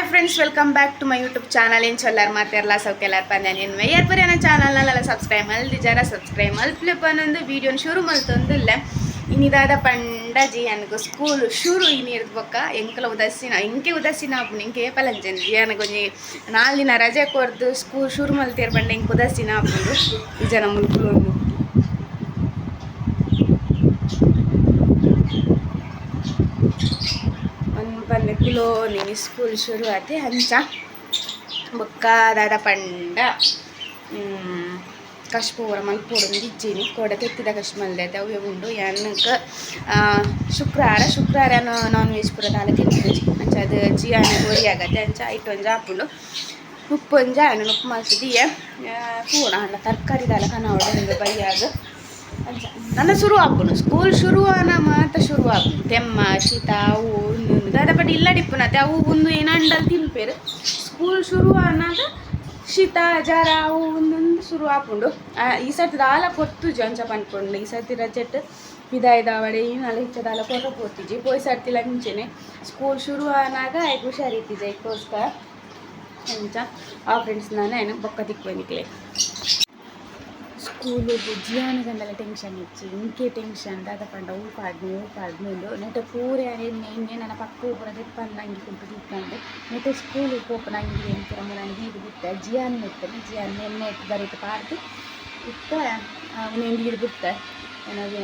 Hi friends welcome back to my YouTube channel ಏನು ಚಲ್ಲ ಮತ್ತೆ ಎಲ್ಲ ಸೌಕ್ಯ ಎಲ್ಲ ಪಂದೇನು ಏರ್ಪರಿ ಅನ್ನೋ ಚಾನಲ್ನಲ್ಲೆಲ್ಲ ಸಬ್ಸ್ಕ್ರೈಬ್ ಅಲ್ಲಿ ಜರ ಸಬ್ಸ್ಕ್ರೈಬ್ ಮಲ್ಪ್ಲಪ್ಪ ಅನ್ನೊಂದು ವೀಡಿಯೋನ ಶುರು ಮಲ್ತೊಂದಿಲ್ಲ ಇನ್ನಿದಾದ ಪಂಡಜಿ ಅನ್ಗು ಸ್ಕೂಲು ಶುರು ಇನ್ನು ಇರ್ಬೇಕ ಎಂಕಲ ಉದಾಸೀನ ಎಂಕೆ ಉದಾಸೀನ ಆಗ್ಬಿಡು ಇಂಕೆ ಪಲಂಜನ್ ಜಿ ನಾಲ್ ದಿನ ರಜೆ ಕೊಡ್ದು ಸ್ಕೂಲ್ ಶುರು ಮಲ್ತಿರ್ ಬಂಡೆ ಹಿಂಗೆ ಉದಾಸೀನ ಆಗ್ಬಿಡು ಈ ಜನ ಮುಲ್ಕುಲು ಒಂದು ಪಲ್ಲೆ ಕುಲೋ ನೀನು ಸ್ಕೂಲ್ ಶುರು ಆತಿ ಹಂಚ ಬೊಕ್ಕ ದಾದ ಪಂಡ ಕಶ್ಪೂರ ಮಲ್ಪೊಡು ಇಜ್ಜಿನಿ ಕೋಡ ತೆತ್ತಿದ ಕಶ್ ಮಲ್ದೈತೆ ಅವು ಉಂಡು ಎನ್ನಕ ಶುಕ್ರವಾರ ಶುಕ್ರವಾರ ನಾನ್ ವೆಜ್ ಪೂರ ದಾಲ ತಿನ್ನುಜಿ ಅಂಚ ಅದು ಜಿಯಾನ ಗೋರಿ ಆಗತ್ತೆ ಅಂಚ ಐಟೊಂಜ ಹಾಕೊಂಡು ಉಪ್ಪು ಒಂಜ ಹಣ್ಣು ಉಪ್ಪು ಮಲ್ಸಿದಿಯೆ ಪೂಣ ಹಣ್ಣ ತರಕಾರಿ ದಾಲ ಕನವಡ ಬೈಯಾಗ ಅಂಚ ನನ್ನ ಶುರು ಆಗ್ಬೋದು. ಸ್ಕೂಲ್ ಶುರು ಆನ ಮಾತ ಶುರು ಆಗ್ಬೋದು. ತೆಮ್ಮ, ಶೀತ, ಅವು ದಾದ ಬಟ್ ಇಲ್ಲ ಡಿಪ್ಪುನತೆ ಅವು ಒಂದು ಏನಂಡಲ್ಲಿ ತಿನ್ಪೇರು. ಸ್ಕೂಲ್ ಶುರು ಅನ್ನಾಗ ಶೀತ ಜರ ಅವು ಒಂದೊಂದು ಶುರು ಆಪುಂಡು ಈ ಸರ್ತಿ ದಾಲ ಕೊತ್ತು ಜಂಚ ಪನ್ಕೊಂಡು ಈ ಸರ್ತಿ ರಜೆಟ್ ವಿದಾಯ ದಾವಡೆ ಈ ಹೆಚ್ಚ ದಾಲ ಕೊರ ಕೊತ್ತಿಜಿ ಪೋಯ್ ಸರ್ತಿಲ್ಲ ಮುಂಚೆನೆ ಸ್ಕೂಲ್ ಶುರು ಅನ್ನಾಗ ಆಯ್ತು ಹುಷಾರಿತ್ತಿಜೆ ಅಂಚ ಆ ಫ್ರೆಂಡ್ಸ್ ನಾನು ಏನು ಬೊಕ್ಕ ತಿಕ್ಕೊಂಡಿಕ್ಲೆ ಸ್ಕೂಲು ಜಿಯಾನ ಗಂಡಲ ಟೆನ್ಷನ್ ಇಚ್ಚಿ ಇಂಕೆ ಟೆನ್ಷನ್ ದಾದ ಪಂಡ ಊ ಪಾಡ್ನು ಊ ಪಾಡ್ನು ನೆಟ ಪೂರೆ ಇನ್ನೆ ನನ್ನ ಪಕ್ಕ ಪೂರ ದಿಪ್ಪನ್ ನಂಗೆ ಕುಂತು ದಿಪ್ಪಂಡು ನೆಟ ಸ್ಕೂಲ್ ಪೋಪ ನಂಗೆ ಎಂಪುರ ಮುರani ಹೀಗೆ ಬಿತ್ತ ಜಿಯಾನ್ ಇತ್ತನೆ ಜಿಯಾನ್ ಎಣ್ಣೆ ಇಟ್ಟು ಬರೀತು ಪಾಡ್ದು ಇತ್ತ ಅವನು ಎಂಡಿಗಿಡು ಬಿತ್ತ ಏನಾದ್ರು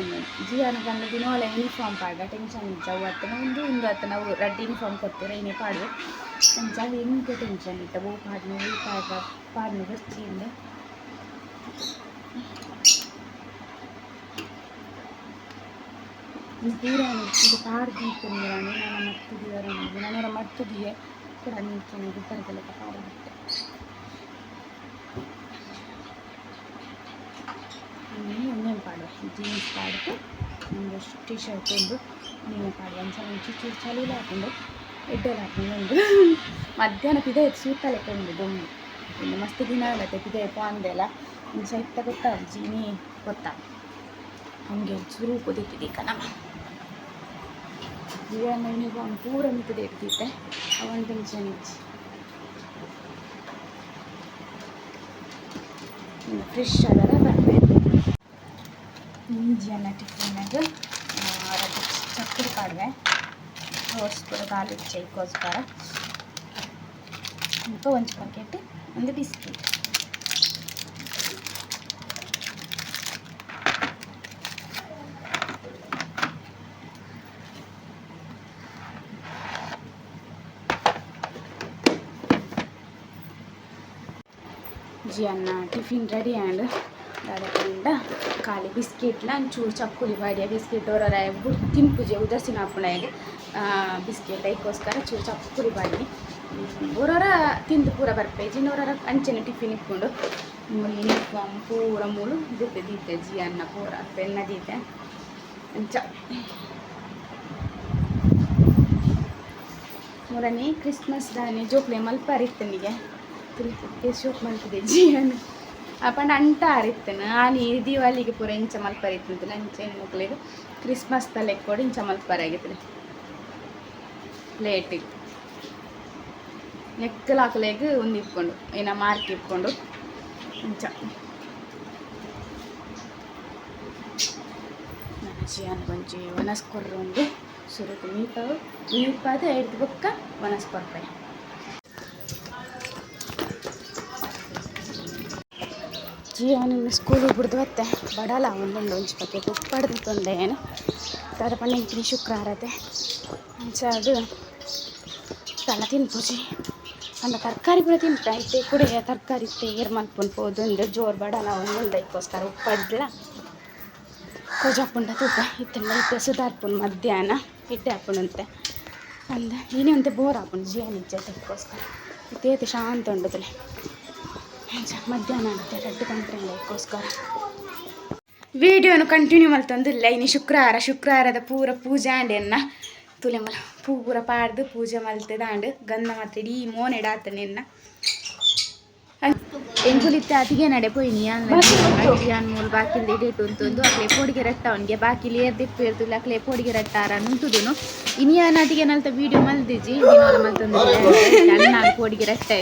ಜಿಯಾನ ಗಂಡ ದಿನೋಲ ಯೂನಿಫಾರ್ಮ್ ಪಾಡ ಟೆನ್ಷನ್ ಇಚ್ಚ ಅವು ಅತ್ತನ ಒಂದು ಒಂದು ಅತ್ತ ನಾವು ರೆಡ್ ಯೂನಿಫಾರ್ಮ್ ಕೊಡ್ತೀರ ಏನೇ ಪಾಡು ಅಂಚ ಎಂಕೆ ಟೆನ್ಷನ್ ಇತ್ತ. ಊ ಪಾಡ್ನು ಊ ಪಾಡ ಪಾಡ್ನು ಬರ್ಚಿಂದೆ ಪೂರಾಣಿ ಇದು ಪಾಡ್ದಿತ್ತು ನೀರಾಣಿ ನಾನು ಮರ್ತಿದ್ದೀರ ನಾನು ಮರ್ತಿದ್ದೀಯೆ ಕೂಡ ನೀವು ಚೆನ್ನಾಗಿ ತರದೆಲ್ಲ ಪಾಡ್ಬಿಟ್ಟೆ ಇನ್ನೇನು ಪಾಡುವ ಜೀನ್ಸ್ ಪಾಡ್ತು ಒಂದು ಟಿ ಶರ್ಟ್ ಒಂದು ನೀನು ಪಾಡುವ ಒಂದು ಸಲ ಚೂರು ಚಳಿಲ ಹಾಕೊಂಡು ಎಡ್ಡೆಲ್ಲ ಹಾಕೊಂಡು ಒಂದು ಮಧ್ಯಾಹ್ನ ಪಿದೆ ಸೂತ ಲೆಕ್ಕ ಉಂಡು ದೊಂಬು ಇನ್ನು ಮಸ್ತ್ ದಿನ ಇಲ್ಲತ್ತೆ ಪಿದೆ ಪಾಂದೆಲ್ಲ ಇನ್ನು ಸಹಿತ ಗೊತ್ತಾ ಜೀನಿ ಗೊತ್ತಾ ಹಂಗೆ ಚೂರು ಕುದಿತಿದ್ದಿ ಕಣಮ್ಮ ಜೀವನ ಯೂನಿಫಾರ್ಮ್ ಪೂರ ಮಿತ್ತದೆ ಇರ್ತಿತ್ತೆ ಅವನ ಟೆನ್ಷನ್ ಇಚ್ಚಿ ಇನ್ನು ಫ್ರೆಶ್ ಆದಾಗ ಬರಬೇಕು ಈಜಿಯನ್ನ ಟಿಫಿನಾಗ ಚಕ್ಕರೆ ಪಾಡುವೆ. ತೋರಿಸ್ಬಿಡು ಹಾಲು ಚೈಕೋಸ್ಕರ. ఇంకా ಒಂದು ಪಾಕೆಟ್ ಒಂದು ಬಿಸ್ಕೆಟ್. ಅಜ್ಜಿ ಅನ್ನ ಟಿಫಿನ್ ರೆಡಿ ಆ್ಯಂಡ್ ದಾದಕಂಡ ಖಾಲಿ ಬಿಸ್ಕಿಟ್ಲ ಒಂಚೂರು ಚಕ್ಕುಲಿ ಬಾಡಿಯ ಬಿಸ್ಕೆಟ್ ಅವರ ತಿನ್ ಪೂಜೆ ಉದರ್ಸಿನ ಹಾಕೊಂಡಾಗೆ ಬಿಸ್ಕೆಟ್, ಐಕೋಸ್ಕರ ಚೂರು ಚಕ್ಕುಲಿ ಬಾಡಿ ಊರವರ ತಿಂದು ಪೂರ ಬರ್ಪೇಜಿ ಇನ್ನೂರವರ ಅಂಚೆನ ಟಿಫಿನ್ ಇಟ್ಕೊಂಡು ಯೂನಿಫಾರ್ಮ್ ಪೂರ ಮೂಳು ದೀತೆ ದೀತೆ ಜಿ ಅನ್ನ ಪೂರ, ಬೆನ್ನ ದೀತೆ ಅಂಚ. ಮೂರನೇ ಕ್ರಿಸ್ಮಸ್ ದಾನಿ, ಜೋಕ್ಲೆ ಮಲ್ಪ ಇರ್ತನಿಗೆ ಶೋಕ್ ಮಲ್ತಿದೆ ಜಿ ಅನ್ನ ಅಪ್ಪಂಡ ಅಂಟ ಅರಿತ್ತನ ಆನಿ ದಿವಾಲಿಗೆ ಪೂರ ಇಂಚ ಮಲ್ಪರಿತ್ತಂತ ಅಂಚೆ ಹೆಣ್ಮಕ್ಳಿಗೆ ಕ್ರಿಸ್ಮಸ್ ತಲೆ ಕೊಡಿ ಇಂಚ ಆಗಿದ್ರೆ ಪ್ಲೇಟಿಗೆ ನೆಕ್ಕಲ್ ಹಾಕಲೆಗ್ ಒಂದು ಇಟ್ಕೊಂಡು, ಏನ ಮಾರ್ಕ್ ಇಟ್ಕೊಂಡು, ಇಂಚ. ಜಿಯಾನ ಬಂಜಿ ಒನಸ್ಕೊರ್ರು ಒಂದು ಸುರುಕು ಮೀಪಾವು ಮೀಪಾದ ಹಿಡ್ದು ಬೊಕ್ಕ ವನಸ್ಕೊರ್ಪೆ ಅವನನ್ನು ಸ್ಕೂಲಿಗೆ ಬಿಡ್ದು ಮತ್ತೆ ಬಡಲ್ಲ. ಒಂದೊಂದು ಪ್ಯಾಕೆಟ್ ಉಪ್ಪು ಪಡೆದು ತಂದೆ ಏನು. ತಾದ ಪಣ್ಣೆ ಶುಕ್ರವಾರತೆ ಅಂಚ ಅದು. ತಲ ತಿನ್ಪುಜಿ ಅಂದ ತರಕಾರಿ ಕೂಡ ತಿಂತ ಇತ್ತೆ ಕೂಡ ತರಕಾರಿ ಮಲ್ಪೊಂದು ಹೋದು ಅಂದ್ರೆ ಜೋರು ಬಡಲ್ಲ. ಒಂದೊಂದು ಐಕೋಸ್ಕರ ಉಪ್ಪು ಪಡ್ಲ ಕೊಜಾಪುಂಡ ತೂಕ ಇತ್ತೆ. ಇತ್ತೆ ಸುಧಾರ್ಪುನ್ ಮಧ್ಯಾಹ್ನ ಇಟ್ಟೆ ಹಾಕೊಂಡಂತೆ ಅಂದ ಏನೇ ಅಂತೆ ಬೋರ್ ಹಾಕೊಂಡು ಜೀವನ ಇಚ್ಛೆ ಅದಕ್ಕೋಸ್ಕರ ಇತ್ತೇತೆ ಶಾಂತ ಉಂಡದಲೆ ಮಧ್ಯಾಹ್ನ ಆಗುತ್ತೆ? ರೆಡ್ ಕಂಟ್ರಿಂದ ಅದಕ್ಕೋಸ್ಕರ ವಿಡಿಯೋನು ಕಂಟಿನ್ಯೂ ಮಲ್ತೊಂದಿಲ್ಲ ಇನ್ನು ಶುಕ್ರವಾರ ಶುಕ್ರವಾರದ ಪೂರ ಪೂಜೆ ಆಂಡೆನ್ನ ತುಲೆ ಮಲ ಪೂರ ಪಾಡ್ದು ಪೂಜೆ ಮಲ್ತದ ದಾಂಡು ಗಂಧ ಮಾತ್ರ ಇಡೀ ಮೋನೆ ಇಡಾತನೆನ್ನ ಎಂಕುಲಿತ್ತೆ ಅತಿಗೆ ನಡೆ ಪೋಯಿನಿ ಅನ್ ಮೂಲ ಬಾಕಿಲ್ ಇಡೇಟು ಅಂತಂದು ಅಕ್ಲೆ ಪೋಡಿಗೆ ರಟ್ಟ ಅವನಿಗೆ. ಬಾಕಿ ಏರ್ ದಿಪ್ಪು ಇರ್ತಿಲ್ಲ ಅಕ್ಲೆ ಪೋಡಿಗೆ ರಟ್ಟಾರ ನುಂತುದುನು ಇನಿಯ ಅತಿಗೆ ನಲ್ತ ವಿಡಿಯೋ ಮಲ್ದಿಜಿ ದಿನೋಲ ಮಲ್ತೊಂದು. ಅನ್ನ ಪೋಡಿಗೆ ರಟ್ಟೆ.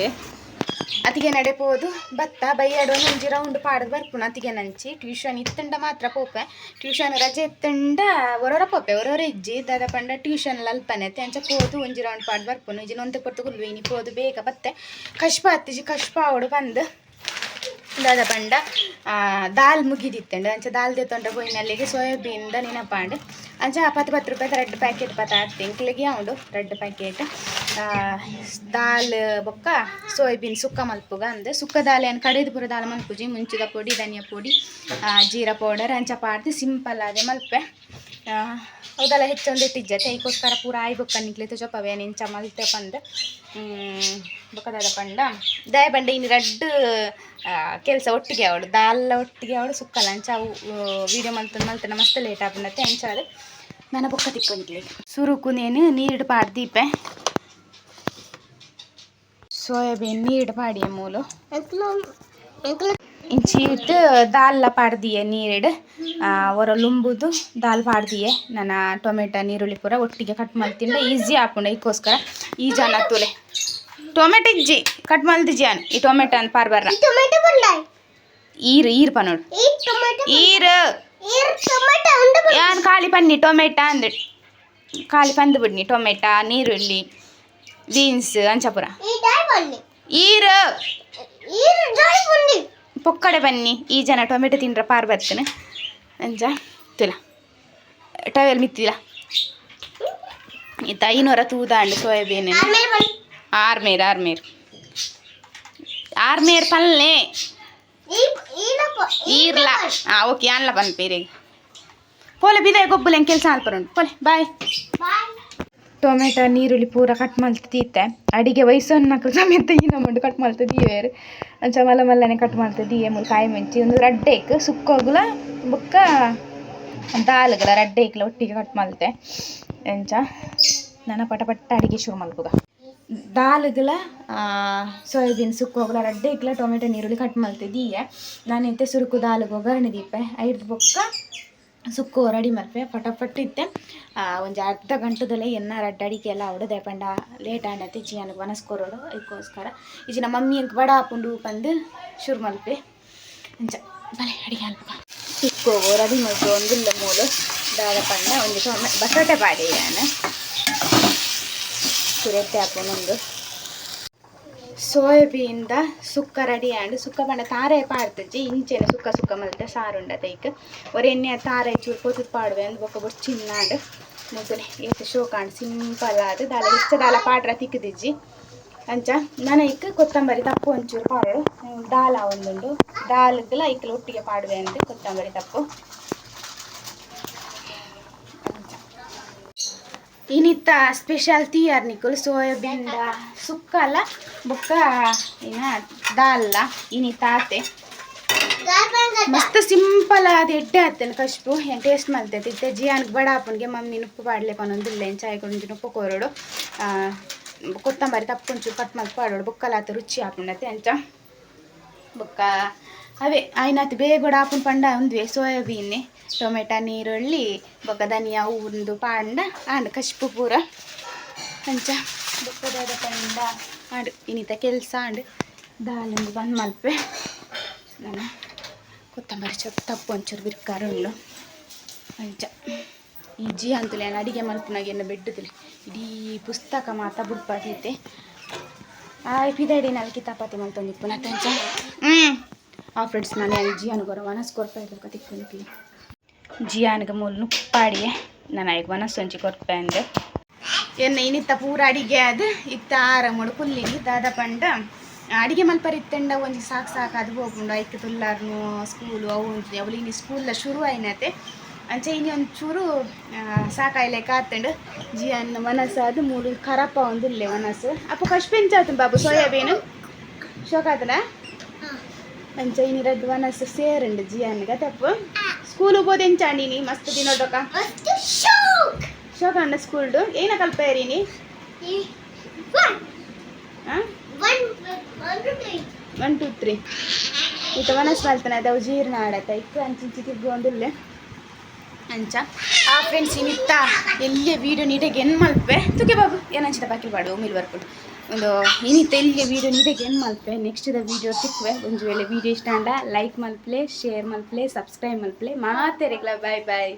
ಅತಿಗೆ ನಡೆಪೋದು ಭತ್ತ ಬೈಯಾಡು ಒಂಜಿ ರೌಂಡ್ ಪಾಡದು ಬರ್ಪುನು ಅತಿಗೆ ನಂಚಿ. ಟ್ಯೂಷನ್ ಇತ್ತಂಡ ಮಾತ್ರ ಪೋಪೆ. ಟ್ಯೂಷನ್ ರಜೆ ಇತ್ತಂಡ ಒರೊರ ಪೋಪೆ. ಒರೊರ ಇಜ್ಜಿ ದಾದ ಪಂಡ ಟ್ಯೂಷನ್ ಅಲ್ಪನೆ. ಅಂಚ ಪೋದು ಒಂಜಿ ರೌಂಡ್ ಪಾಡ್ ಬರ್ಪುನು. ಇಜಿ ನೊಂದೆ ಪೊರ್ತು ಕುಲ್ವೇನಿ ಪೋದು ಬೇಗ ಬತ್ತೆ ಕಷ್ಪ ಹತ್ತಿಜಿ ಕಷ್ಪ ಅವಡು ಬಂದು. ದಾದ ಪಂಡ ದಾಲ್ ಮುಗಿದಿತ್ತಂಡ ಅಂಚ ದಾಲ್ ದೆತ್ತೊಂಡ ಪೋಯಿನಲ್ಲಿಗೆ ಸೋಯಾಬೀನ್ದ ನೆನಪಾಂಡು. ಅಂಚ ಪತ್ತು ಪತ್ತು ರೂಪಾಯಿ ರೆಡ್ ಪ್ಯಾಕೆಟ್ ಪತ್ತ ಆಡ್ತಿ ಇಂಕ್ಲಿಗೆ ಉಂಡು ರೆಡ್ ಪ್ಯಾಕೆಟ್ ದಾಲ್ ಬೊಕ್ಕ ಸೋಯಾಬೀನ್ ಸುಕ್ಕ ಮಲ್ಪುಗ ಅಂದೆ. ಸುಕ್ಕ ದಾಲ್ ಏನು ಕಡೆದು ಪೂರ ದಾಲ್ ಮಲ್ಪುಜಿ, ಮುಂಚಿದ ಪೊಡಿ, ಧನಿಯಾ ಪೊಡಿ ಜೀರಾ ಪೌಡರ್ ಅಂಚ ಪಾಡ್ದು ಸಿಂಪಲ್ ಆದೆ ಮಲ್ಪೆ. ಆ, ಹೌದಲ್ಲ ಹೆಚ್ಚೊಂದು ಇಟ್ಟಿದ್ದೆ ತೈಗೋಸ್ಕರ ಪೂರ ಆಯ್ ಬೊಕ್ಕ ನಿಕ್ಲಿತ್ತು ಚೊಪ್ಪವೆ ನಿಂಚ ಮಲ್ತೆ ಪಂದ್ ಬೊಕ್ಕದಾದ ಪಂಡ. ದಯ ಪಂಡ ಇನ್ನು ರಡ್ಡ್ ಕೆಲಸ ಒಟ್ಟಿಗೆ ಅವಳು. ದಾಲ್ಲ ಒಟ್ಟಿಗೆ ಅವಳು ಸುಕ್ಕಲ್ಲ ಅಂಚ ಅವು ವೀಡಿಯೋ ಮಲ್ತ ಮಲ್ತನ ಮಸ್ತ್ ಲೇಟ್ ಆಗ್ಬಿಡತ್ತೆ ಅಂಚ ನಾನು ನನ್ನ ಬೊಕ್ಕ ತಿಕ್ಕೊಂಡ್ಲಿ ಸುರುಕು ನೇನು ನೀರಿಡು ಪಾಡ್ದೀಪೆ ಸೋಯಾಬೀನ್ ನೀರಿಡು ಪಾಡಿಯ ಮೂಲು. ಇಂಚಿಟ್ಟು ದಾಲ್ಲ ಪಾಡ್ದಿಯೆ ನೀರಿಡು. ಒರ ಲುಂಬುದು ದಾಲ್ ಪಾಡ್ದಿಯೆ. ನನ್ನ ಟೊಮೆಟೊ ನೀರುಳ್ಳಿ ಪೂರ ಒಟ್ಟಿಗೆ ಕಟ್ ಮಲ್ತಿಂಡ ಈಸಿ ಹಾಕೊಂಡೆ ಇದಕ್ಕೋಸ್ಕರ ಈ ಜನ ತುಲೆ. ಟೊಮೆಟೊ ಇಜ್ಜಿ. ಕಟ್ ಮಲ್ದಿಜ್ಜಿ ಅನ್ ಈ ಟೊಮೆಟೊ ಅಂತ ಪಾರ್ ಬರ್ರ ಈರು ಈರು ಟೊಮೆಟೊ ಈರು. ಯಾನ್ ಖಾಲಿ ಪನ್ನಿ ಟೊಮೆಟೊ ಅಂದ್. ಖಾಲಿ ಪಂದು ಬಿಡ್ನಿ. ಟೊಮೆಟೊ ನೀರುಳ್ಳಿ ಬೀನ್ಸ್ ಅಂಚಪುರ ಈರು. ಪೊಕ್ಕಡೆ ಬನ್ನಿ, ಈ ಜನ ಟೊಮೆಟೊ ತಿಂಡ್ರ ಪಾರ್ ಬರ್ತೇನೆ. ಅಂಚ ತುಲ ಟವೆಲ್ ಮಿತ್ತಿಲ್ಲ ಇತ್ತ ಐನೂರ ತೂದಾಂಡು ಸೋಯಾಬೀನ್. ಆರ್ಮೇರ್ ಆರ್ಮೇರ್. ಆರ್ಮೇರ್ ಪಲ್ಲೆ. ಈರ್ಲ. ಹಾಂ ಓಕೆ ಅನ್ಲ ಬಂದು ಬೇರೆ ಪೋಲೆ ಬಿದೆ ಗೊಬ್ಬುಲೆ ಕೆಲಸ ಅಲ್ಪರುಂಟು ಪೋಲೆ ಬಾಯ್ ಬಾಯ್. ಟೊಮೆಟೊ, ನೀರುಳ್ಳಿ ಪೂರ ಕಟ್ ಮಲ್ತದೀತೆ ಅಡಿಗೆ ವಯಸ್ಸನ್ನು ಸಮೇತ ಈ ನಮ್ಮಂಡು ಕಟ್ ಮಲ್ತದೀವೇರು ಅಂಚ ಮಲ್ಲ ಮಲ್ಲನೆ ಕಟ್ ಮಲ್ತದೀಯೆ ಮುಲ್ ಕಾಯಿ ಮೆಂಚಿ, ಒಂದು ರಡ್ಡೇಕ್ ಸುಕ್ಕೋಗ್ಲ ಬೊಕ್ಕ ದಾಲ್ಗಲ ರಡ್ಡೇಕ್ಲ ಒಟ್ಟಿಗೆ ಕಟ್ ಮಲ್ತೆ ಎಂಚ ನನ್ನ ಪಟ ಪಟ್ಟ ಅಡಿಗೆ ಶುರು ಮಲ್ಪುಗ ದಾಲ್ಗಲ ಸೋಯಾಬೀನ್ ಸುಕ್ಕೋಗುಲ ರಡ್ಡೇಕ್ಲ ಟೊಮೆಟೊ, ನೀರುಳ್ಳಿ ಕಟ್ ಮಲ್ತದೀಯೆ ನಾನು ಎಂತೆ ಸುರುಕು ದಾಲ್ಗೆ ಒಗ್ಗರಣೆ ದೀಪೆ. ಐದು ಬೊಕ್ಕ ಸುಕ್ಕು ಹೊರಡಿ ಮಲ್ಪೆ ಫಟಾಫಟ್ ಇತ್ತೆ. ಒಂದು ಅರ್ಧ ಗಂಟೆದಲ್ಲೇ ಎನ್ನ ಅಡ್ಡಾಡಿಕೆ ಎಲ್ಲ ಅವಡು ಪಂಡ ಲೇಟ್ ಆಂಡತ್ತೆ ಜಿ ನನಗೆ ಮನಸ್ಕೊರೋಡು ಅದಕ್ಕೋಸ್ಕರ ಈಜಿ ನಮ್ಮ ಮಮ್ಮಿ ಹಿಂಗೆ ಬಡ ಹಾಕೊಂಡು ಬಂದು ಶುರು ಮಲ್ಪೆ. ಬಲೆ ಅಡಿಗೆ ಅಲ್ಪ. ಸುಕ್ಕು ಹೊರಡಿ ಮಲ್ಪೆ, ಒಂದಿಲ್ಲ ಮೂಲು ದಾದ ಪಂಡ ಒಂದು ಬಸಟೆ ಪಾಡಿ ನಾನು ಸುರೆತ್ತೆ ಹಾಕೊಂಡೊಂದು ಸೋಯಾಬೀನ್ದ ಸುಕ್ಕ ರೆಡಿ ಆಂಡ್ ಸುಕ್ಕ ಪಂಡ ತಾರೆ ಪಾಡ್ತಜ್ಜಿ ಇಂಚೆನೆ ಸುಕ್ಕ ಸುಕ್ಕ ಮಲ್ತೆ ಸಾರುಂಡ ತೈಕ್ ಒರ ಎಣ್ಣೆ ತಾರೆ ಚೂರು ಕೊತ್ತು ಪಾಡುವೆ ಅಂದ್ ಬೊಕ್ಕ ಬೊಟ್ಟು ಚಿನ್ನಾಂಡ್ ಮೊದಲೇ ಏತು ಶೋಕಾಂಡ್ ಸಿಂಪಲ್ ಆದ್. ದಾಲ ಹೆಚ್ಚ ದಾಲ ಪಾಡ್ರ ತಿಕ್ಕದಿಜ್ಜಿ ಅಂಚ ನನ ಇಕ್ ಕೊತ್ತಂಬರಿ ತಪ್ಪು ಒಂಚೂರು ಪಾಡು ದಾಲ ಒಂದುಂಡು ದಾಲ್ಗೆಲ್ಲ ಇಕ್ಕಲ ಒಟ್ಟಿಗೆ ಪಾಡುವೆ ಅಂದ್ ಕೊತ್ತಂಬರಿ ತಪ್ಪು. ಸ್ಪೆಷಲ್ ಯಾರು ನಿಕ್ಕುಲು? ಸೋಯಾಬೀನ್ ಸುಕ್ಕಲ್ಲ ಬುಕ್ಕ ಇನ್ನ ದಾಲ್ಲ ಏನಿತ್ತ ಆತೆ? ಮಸ್ತ್ ಸಿಂಪಲ್ ಆದ ಎಡ್ಡೆ ಆತೇನೆ ಕಶ್ಪು, ಏನು ಟೇಸ್ಟ್ ಮಲ್ತೈತಿ ಇತ್ತೆ ಬಡ ಅಪ್ಪನಿಗೆ ಮಮ್ಮಿ ಉಪ್ಪು ಪಾಡ್ಲೆ ಕೊನೊಂದಿಲ್ಲ ಏನು ಚಾಯ್ ಕೊಂಡು ನುಪ್ಪು ಕೋರೋಡು. ಕೊತ್ತಂಬರಿ ತಪ್ಪು ಕುಂಚು ಕಟ್ ಮಾಡಿ ಪಾಡೋಡು ಬೊಕ್ಕಲಾತ ರುಚಿ ಹಾಕೊಂಡತ್ತೆ ಅಂತ ಬೊಕ್ಕ ಅವೇ ಆಯ್ನಾತು ಬೇಗ ಹಾಪುನ್ ಪಂಡ ಒಂದ್ವೆ ಸೋಯಾಬೀನ್ ಟೊಮೆಟೊ, ನೀರುಳ್ಳಿ, ಬೊಕ್ಕ ಧನಿಯಾ, ಉಂದು, ಪಾಂಡ, ಆಂಡ್ ಕಶಿಪು ಪೂರ. ಅಂಚ, ಬೊಕ್ಕದಾದ ಪಂಡ, ಆಂಡ್ ಇನ್ನಿತ ಕೆಲಸ, ಆಂಡ್ ದಾಲಿಂದು ಬಂದ್ ಮಲ್ಪೆ. ನಾನು ಕೊತ್ತಂಬರಿ ಚೊಟ್ಟು ತಪ್ಪು ಒಂಚೂರು ಬಿರ್ಕಾರುಂಡು ಅಂಚ ಈ ಜಿ ಅಂತಲೇ ಅಡಿಗೆ ಮಲ್ಪನಾಗ ಏನು ಬೆಡ್ಡದಿಲ್ಲ ಇಡೀ ಪುಸ್ತಕ ಮಾತ ಬುಡ್ಪಾದೈತೆ ಆಯ್ ಪಿದಾಡಿ ನಾಲ್ಕಿ ತಪಾತಿ ಮಲ್ತೊಂದಿಪ್ಪು. ನತ್ತಂಚ ಹ್ಞೂ ಆ ಫ್ರೆಂಡ್ಸ್ ನಾನು ಅಲ್ಲಿ ಜಿಯಾನುಗೊರ ವನಸ್ ಕೊರ್ಪ ಇರ್ಬೇಕು ತಿಕ್ಕೊಂಡಿ ಜಿಯಾನ್ಗೆ ಮೂಲ ಪಾಡಿ ನಾನು ಈಗ ವನಸ್ ಒಂಚಿ ಕೊರ್ಪ ಅಂದೆ. ಏನು ಇನ್ನಿತ್ತ ಪೂರ ಅಡಿಗೆ ಅದು ಇತ್ತ ಆರ ಮೂಡು ಪುಲ್ಲಿನಿ ದಾದ ಪಂಡ, ಅಡಿಗೆ ಮಲ್ಪರ್ ಇತ್ತಂಡ ಒಂಜಿ ಸಾಕು ಸಾಕು ಅದು ಹೋಗ್ಕೊಂಡು ಐಕ್ ತುಲ್ಲಾರ್ನು ಸ್ಕೂಲು ಅವು ಅವಳು ಇನ್ನು ಸ್ಕೂಲ್ನ ಶುರು ಆಯ್ನತೆ. ಅಂಚೆ ಇನ್ನು ಚೂರು ಸಾಕಾಯ್ಲೆ ಕಾತಂಡು ಜಿಯನ್ ಮನಸ್ಸು ಅದು ಮೂರು ಖರಪ್ಪ ಒಂದಿಲ್ಲೆ ಮನಸ್ಸು ಅಪ್ಪ ಕಷ್ಟ ಪೆಂಚಾತು ಬಾಬು ಸೋಯಾಬೀನು? ಶೋಕಾತನ? ಜಿಯನ್ಗ ತಪ್ಪು ಸ್ಕೂಲ್ ಹೋಗೋದು ಎಂಚಾಂಡಿನಿ ಮಸ್ತ್ ದಿನೋಡಕ ಅಷ್ಟು ಶೋಕ್. ಶೋಕಂಡ ಸ್ಕೂಲ್ಡು ಏನ ಕಲ್ಪೇರಿನಿ ಈ ಒನ್ ಹಾಂ one one two three one two ಮಲ್ತನ ಈತ ಮನಸ್ಸು ಮಾಡ್ತಾನೆ ಅದು ಜೀರ್ಣ ಆಡತ್ತ ಇತ್ತು ಅಂಚಿಂಚಿ ತಿರ್ಗೊಂದಿಲ್ಲ ಅಂಚ. ಆ ಫ್ರೆಂಡ್ಸ್ ಇನ್ನಿತ್ತ ಎಲ್ಲಿಯ ವೀಡಿಯೋ ನೀಟಾಗಿ ಏನು ಮಲ್ಪೆ? ತುಕೆ ಬಾಬು ಏನಂಚಿತ ಬಾಕಿ ಬಾಡು ಬರ್ಕೊಂಡು. ಒಂದು ಏನಿತ್ತು ಇಲ್ಲಿಗೆ ವೀಡಿಯೋ ನೀಟಾಗಿ ಏನು ಮಲ್ಪೆ? Next video ಸಿಕ್ಕುವೆ. ಒಂದು ವೇಳೆ ವೀಡಿಯೋ ಇಷ್ಟ ಅಂಡ ಲೈಕ್ ಮಲ್ಪ್ಲೆ ಶೇರ್ ಮಲ್ಪ್ಲೆ ಸಬ್ಸ್ಕ್ರೈಬ್ ಮಲ್ಪ್ಲೆ ಮಾತೇರಿಗ್ಲ ಬಾಯ್ ಬಾಯ್